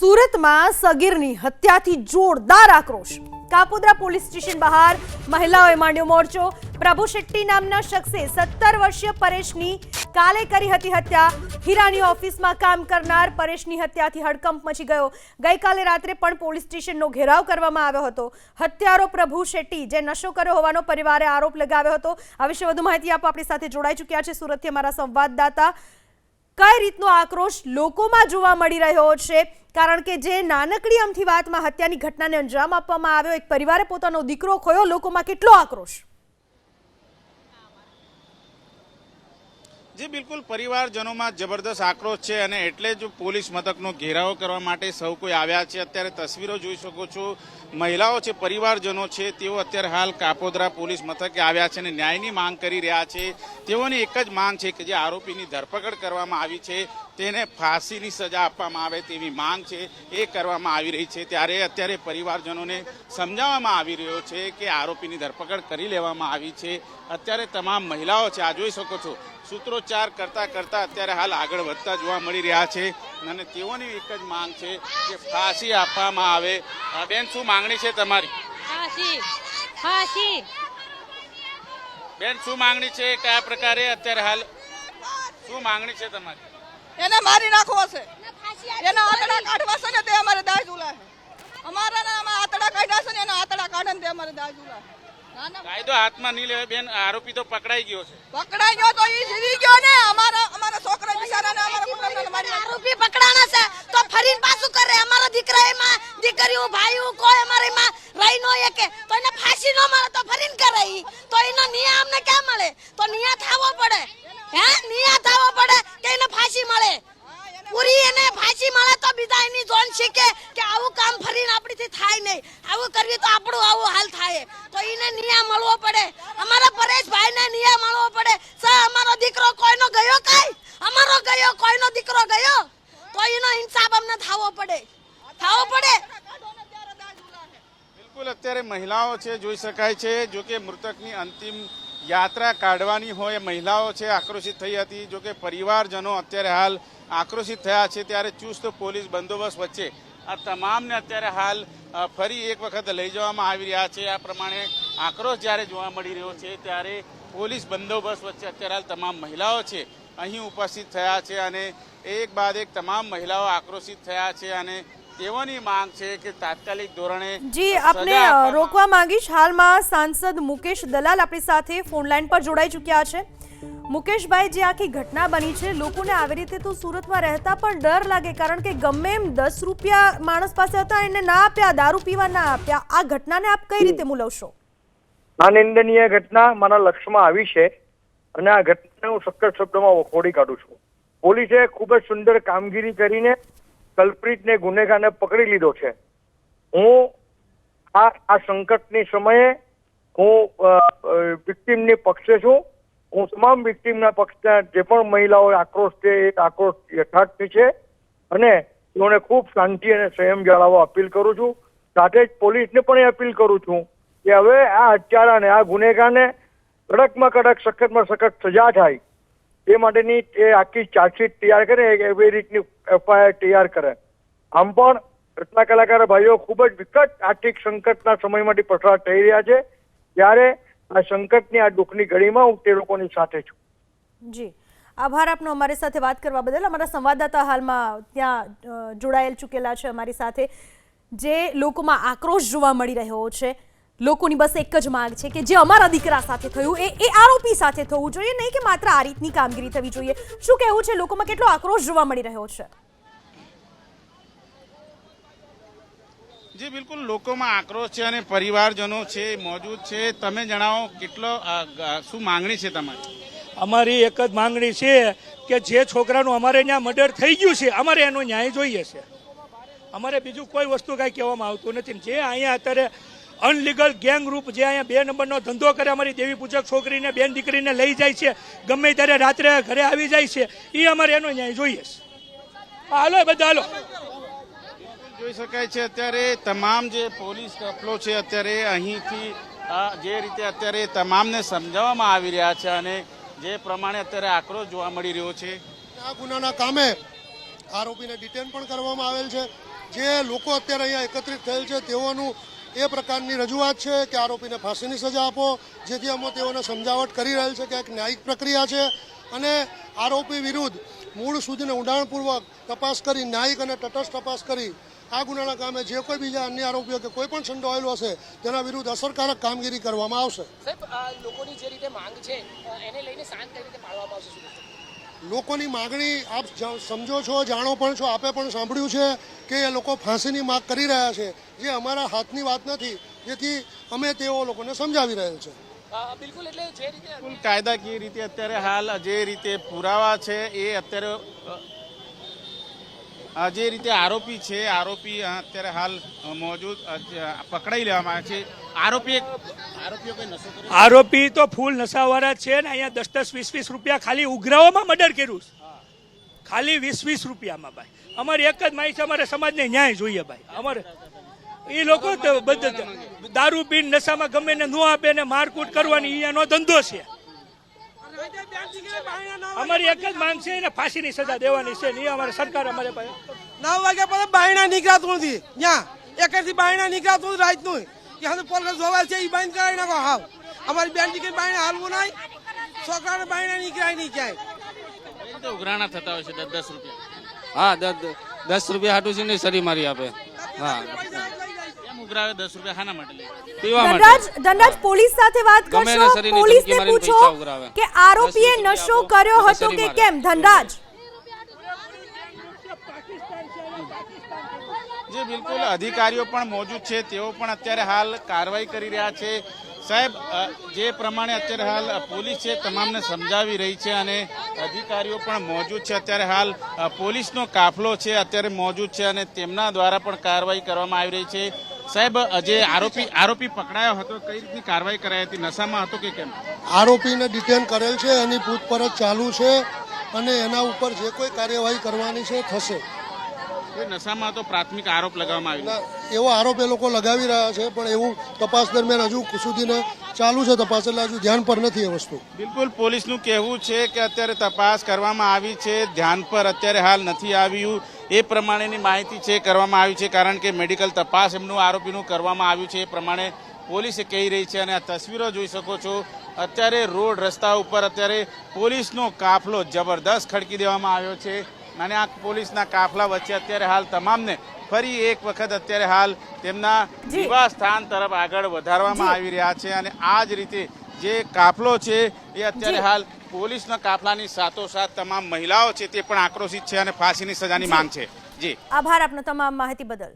સુરતમાં સગીરની હત્યાથી જોરદાર આક્રોશ. કાપોદ્રા પોલીસ સ્ટેશન બહાર મહિલાઓએ માંડ્યો મોરચો. પ્રભુ શેટ્ટી નામના શખ્સે સત્તર વર્ષીય પરેશની કાલે કરી હતી હત્યા. હીરાની ઓફિસમાં કામ કરનાર પરેશની હત્યાથી હડકંપ મચી ગયો. ગઈકાલે રાત્રે પણ પોલીસ સ્ટેશનનો ઘેરાવ કરવામાં આવ્યો હતો. હત્યારો પ્રભુ શેટ્ટી, જે નશો કર્યો હોવાનો પરિવારે આરોપ લગાવ્યો હતો. આ વિશે વધુ માહિતી આપવા આપણી સાથે જોડાઈ ચૂક્યા છે. સુરતથી અમારા સંવાદદાતા કઈ રીતનો આક્રોશ લોકોમાં જોવા મળી રહ્યો છે? કારણ કે જે નાનકડી અમથી વાતમાં હત્યાની ઘટનાને અંજામ આપવામાં આવ્યો, એક પરિવારે પોતાનો દીકરો ખોયો, લોકોમાં કેટલો આક્રોશ? જી, બિલકુલ. પરિવારજનોમાં જબરદસ્ત આક્રોશ છે અને એટલે જ પોલીસ મથકનો ઘેરાવો કરવા માટે સૌ કોઈ આવ્યા છે. અત્યારે તસવીરો જોઈ શકો છો. મહિલાઓ છે, પરિવારજનો છે, તેઓ અત્યારે હાલ કાપોદરા પોલીસ મથકે આવ્યા છે અને ન્યાયની માંગ કરી રહ્યા છે. તેઓની એક જ માંગ છે કે જે આરોપીની ધરપકડ કરવામાં આવી છે, તેને ફાંસીની સજા આપવામાં આવે તેવી માંગ છે, એ કરવામાં આવી રહી છે. ત્યારે અત્યારે પરિવારજનોને સમજાવવામાં આવી રહ્યો છે કે આરોપીની ધરપકડ કરી લેવામાં આવી છે. અત્યારે તમામ મહિલાઓ છે, આ જોઈ શકો છો. સૂત્રોચ્ચાર કરતા કરતા અત્યારે હાલ આગળ વધતા જોવા મળી રહ્યા છે અને તેઓની એક જ માંગ છે કે ફાંસી આપવામાં આવે. બેન શું માંગણી છે તમારી? ફાંસી ફાંસી. બેન શું માંગણી છે? કયા પ્રકારે અત્યારે હાલ? શું માંગણી છે તમારી? એને મારી નાખવો છે. એના આંતડા કાઢવા છે ને તે અમારે દાજ ઉલા છે અમારા આંતડા કાઢ્યા છે ને એના આંતડા કાઢે ને તે અમારે દાજ ઉલા છે. કાયદો હાથમાં નહીં લેવાય બેન આરોપી તો પકડાઈ ગયો છે. પકડાઈ ગયો તો ઈ જીવી ગયો ને. અમારો અમારો છોકરો બિચારાને અમારા કુટુંબને મારી આરોપી પકડાણા છે તો ફરીને પાછું કરે. અમારો દીકરા એમાં દીકરીઓ ભાઈઓ કોઈ અમારે એમાં રહી નો એકે તો એને ફાંસી નો મળે તો ફરીને કરે ઈ. તો એનો નિયા અમને ક્યાં મળે? તો નિયા થાવો પડે. હે? નિયા થાવો પડે કે એને ફાંસી મળે? પૂરી એને ફાંસી મળે તો બીજા એની જોન શીખે. આવું કામ ફરીને આપણીથી થાય નહીં. આવું કરીએ તો આપણું આવું હાલ થાય. તો એને નિયા મળવો પડે. અમારા પરેશભાઈને નિયા મળવો પડે. સર અમારો દીકરો કોઈનો ગયો કાંઈ? અમારો ગયો, કોઈનો દીકરો ગયો? તો એનો હિસાબ અમને થાવો પડે. થાવો પડે. બિલકુલ, અત્યારે મહિલાઓ છે, જોઈ શકાય છે, જો કે મૃતકની અંતિમ યાત્રા કાઢવાની હોય, મહિલાઓ છે, આક્રોશિત થઈ હતી. જો કે પરિવારજનો અત્યારે હાલ આક્રોશિત થયા છે, ત્યારે ચુસ્ત પોલીસ બંદોબસ્ત વચ્ચે આ તમામને અત્યારે હાલ ફરી એક વખત લઈ જવામાં આવી રહ્યા છે. આ પ્રમાણે આક્રોશ જ્યારે જોવા મળી રહ્યો છે ત્યારે પોલીસ બંદોબસ્ત વચ્ચે અત્યારે હાલ તમામ મહિલાઓ છે અહીં ઉપસ્થિત થયા છે અને એક બાદ એક તમામ મહિલાઓ આક્રોશિત થયા છે અને તેઓની માંગ છે કે તાત્કાલિક ધોરણે જી આપને રોકવા માંગીશ. હાલમાં સાંસદ મુકેશ દલાલ આપણી સાથે ફોન લાઈન પર જોડાઈ ચૂક્યા છે. મુકેશભાઈ, જે આખી ઘટના બની છે, લોકોને આવી રીતે તો સુરતમાં રહેતા પણ ડર લાગે, કારણ કે ગમે એમ દસ રૂપિયા માણસ પાસે હતા, એને ના આપ્યા, દારૂ પીવા ના આપ્યા. આ ઘટનાને આપ કઈ રીતે મુલવશો? આ નિંદનીય ઘટના મારા લક્ષ્યમાં આવી છે અને આ ઘટનાને હું સખત શબ્દોમાં વખોડી કાઢું છું. પોલીસે ખૂબ જ સુંદર કામગીરી કરીને કલ્પ્રિતને ગુનેગારને પકડી લીધો છે. હું આ આ સંકટની સમયે હું વિક્ટિમની પક્ષે છું. હું તમામ વિક્ટીમના પક્ષના જે પણ મહિલાઓ આક્રોશ છે, એ આક્રોશ યથાર્થ છે. અને તેઓને ખૂબ શાંતિ અને સંયમ જાળવવા અપીલ કરું છું. સાથે જ પોલીસને પણ એ અપીલ કરું છું કે હવે આ હત્યારાને આ ગુનેગારને કડકમાં કડક, સખતમાં સખત સજા થાય. એ માટેની એ આખી ચાર્જશીટ તૈયાર કરે એવી રીતની એફઆઈઆર તૈયાર કરે. આમ પણ રત્ના કલાકાર ભાઈઓ ખૂબ જ વિકટ આર્થિક સંકટના સમયમાંથી પસાર થઈ રહ્યા છે. ત્યારે આ સંકટની, આ દુઃખની ઘડીમાં હું તે લોકોની સાથે છું. જી. આભાર આપનો અમારી સાથે વાત કરવા બદલ. અમારા સંવાદદાતા હાલમાં ત્યાં જોડાયેલ ચૂકેલા છે અમારી સાથે. જે લોકોમાં આક્રોશ જોવા મળી રહ્યો છે, લોકોની બસ એક જ માંગ છે કે જે અમારા દીકરા સાથે થયું, એ એ આરોપી સાથે થવું જોઈએ, નહીં કે માત્ર આ રીતની કામગીરી થવી જોઈએ. શું કહેવું છે? લોકોમાં કેટલો આક્રોશ જોવા મળી રહ્યો છે? જી, બિલકુલ, લોકોમાં આક્રોશ છે અને પરિવારજનો છે, મોજૂદ છે. તમે જણાવો, કેટલો શું માંગણી છે તમારી? અમારી એક જ માંગણી છે કે જે છોકરાનું અમારે ત્યાં મર્ડર થઈ ગયું છે, અમારે એનો ન્યાય જોઈએ છે. અમારે બીજું કોઈ વસ્તુ કાંઈ કહેવામાં આવતું નથી. જે અહીંયા અત્યારે અનલીગલ ગેંગ રૂપ જે અહીંયા બે નંબરનો ધંધો કરે, અમારી દેવી પૂજક છોકરીને, બેન દીકરીને લઈ જાય છે, ગમે ત્યારે રાત્રે ઘરે આવી જાય છે એ અમારે એનો ન્યાય જોઈએ છે. હાલો બધા, હાલો. જોઈ શકાય છે અત્યારે તમામ જે પોલીસ કપલો છે અત્યારે અહીંથી જે રીતે અત્યારે તમામને સમજાવવામાં આવી રહ્યા છે અને જે પ્રમાણે અત્યારે આક્રોશ જોવા મળી રહ્યો છે. આ ગુનાના કામે આરોપીને ડિટેન પણ કરવામાં આવેલ છે. જે લોકો અત્યારે અહીંયા એકત્રિત થયેલ છે, તેઓનું એ પ્રકારની રજૂઆત છે કે આરોપીને ફાંસીની સજા આપો, જેથી અમે તેઓને સમજાવટ કરી રહેલ છે કે એક ન્યાયિક પ્રક્રિયા છે અને આરોપી વિરુદ્ધ મૂળ સુધીને ઊંડાણપૂર્વક તપાસ કરી, ન્યાયિક અને તટસ્થ તપાસ કરી આ ગુનાના કામે જે કોઈ બીજા અન્ય આરોપીઓ કે કોઈ પણ સંડોવાયેલો હશે તેના વિરુદ્ધ અસરકારક કામગીરી કરવામાં આવશે. સાહેબ લોકોની જે રીતે માંગ છે એને લઈને શાંત કઈ રીતે પાડવામાં આવશે લોકોની માગણી આપ સમજો છો જાણો પણ છો આપે પણ સાંભળ્યું છે કે એ લોકો ફાંસીની માગ કરી રહ્યા છે જે અમારા હાથની વાત નથી જેથી અમે તેઓ લોકોને સમજાવી રહેલ છે. બિલકુલ એટલે જે રીતે કાયદાકીય રીતે અત્યારે હાલ જે રીતે પુરાવા છે એ અત્યારે જે રીતે આરોપી છે આરોપી અત્યારે હાલ મોજૂદ પકડાઈ લેવામાં આવે છે. આરોપી આરોપી તો ફૂલ નશાવાળા છે ને અહીંયા દસ દસ વીસ વીસ રૂપિયા ખાલી ઉઘરાવામાં મર્ડર કર્યું ખાલી વીસ વીસ રૂપિયામાં ભાઈ. અમારે એક જ માહિતી અમારે સમાજને ન્યાય જોઈએ ભાઈ. અમારે એ લોકો બધા દારૂ પીન નશામાં ગમે ને ન આપે ને મારકૂટ કરવાની અહીંયાનો ધંધો છે. અમારી એક જ માંગ છે એને ફાંસીની સજા દેવાની છે. ને એ અમારે સરકાર અમારે પાસે નવ વાગ્યા પછી બાયણા નીકળાતું નથી. ત્યાં એકેથી બાયણા નીકળાતું નથી રાતનું. હવે પોલીસ જોવા છે એ બંધ કરાવી નાખો. હાવ. અમારી બેન દીકરી બાયણા હાલવું નહીં. છોકરાને બાયણા નીકળાય નહીં ક્યાંય. ઉઘરાણા થતા હોય છે દસ દસ રૂપિયા. હા દસ દસ રૂપિયા હાટું છે ને સરી મારી આપે. હા. કેમ ઉઘરાવે દસ રૂપિયા ખાના માટે લે પીવા માટે. ધનરાજ પોલીસ સાથે વાત કરશો? પોલીસને પૂછો કે આરોપીએ નશો કર્યો હતો કે કેમ? ધનરાજ. જે બિલકુલ અધિકારીઓ પણ મોજૂદ છે તેઓ પણ અત્યારે હાલ કાર્યવાહી કરી રહ્યા છે. સાહેબ જે પ્રમાણે અત્યારે હાલ પોલીસ છે તમામને સમજાવી રહી છે અને અધિકારીઓ પણ મોજૂદ છે. અત્યારે હાલ પોલીસનો કાફલો છે અત્યારે મોજૂદ છે અને તેમના દ્વારા પણ કાર્યવાહી કરવામાં આવી રહી છે. સાહેબ જે આરોપી આરોપી પકડાયો હતો કઈ રીતની કાર્યવાહી કરાઈ હતી? નશામાં હતો કે કેમ? આરોપીને ડિટેન કરેલ છે એની પૂછપરછ ચાલુ છે અને એના ઉપર જે કોઈ કાર્યવાહી કરવાની છે થશે. એ નશામાં તો પ્રાથમિક આરોપ લગાવવામાં આવ્યો. એવો આરોપ એ લોકો લગાવી રહ્યા છે પણ એવું તપાસ દરમિયાન હજુ સુધીને ચાલુ છે તપાસ એટલે હજુ ધ્યાન પર નથી એ વસ્તુ. બિલકુલ પોલીસનું કહેવું છે કે અત્યારે તપાસ કરવામાં આવી છે ધ્યાન પર અત્યારે હાલ નથી આવ્યું. એ પ્રમાણેની માહિતી છે કરવામાં આવી છે કારણ કે મેડિકલ તપાસ એમનું આરોપીનું કરવામાં આવ્યું છે એ પ્રમાણે પોલીસે કહી રહી છે અને આ તસવીરો જોઈ શકો છો. અત્યારે રોડ રસ્તા ઉપર અત્યારે પોલીસનો કાફલો જબરદસ્ત ખડકી દેવામાં આવ્યો છે અને આ પોલીસના કાફલા વચ્ચે અત્યારે હાલ તમામને ફરી એક વખત અત્યારે હાલ તેમના યુવા નિવાસ સ્થાન તરફ આગળ વધારવામાં આવી રહ્યા છે અને આ જ રીતે જે કાફલો છે એ અત્યારે હાલ પોલીસના કાફલાની સાથોસાથ તમામ મહિલાઓ છે તે પણ આક્રોશિત છે અને ફાંસીની સજાની માંગ છે. જી. આભાર આપનો તમામ માહિતી બદલ.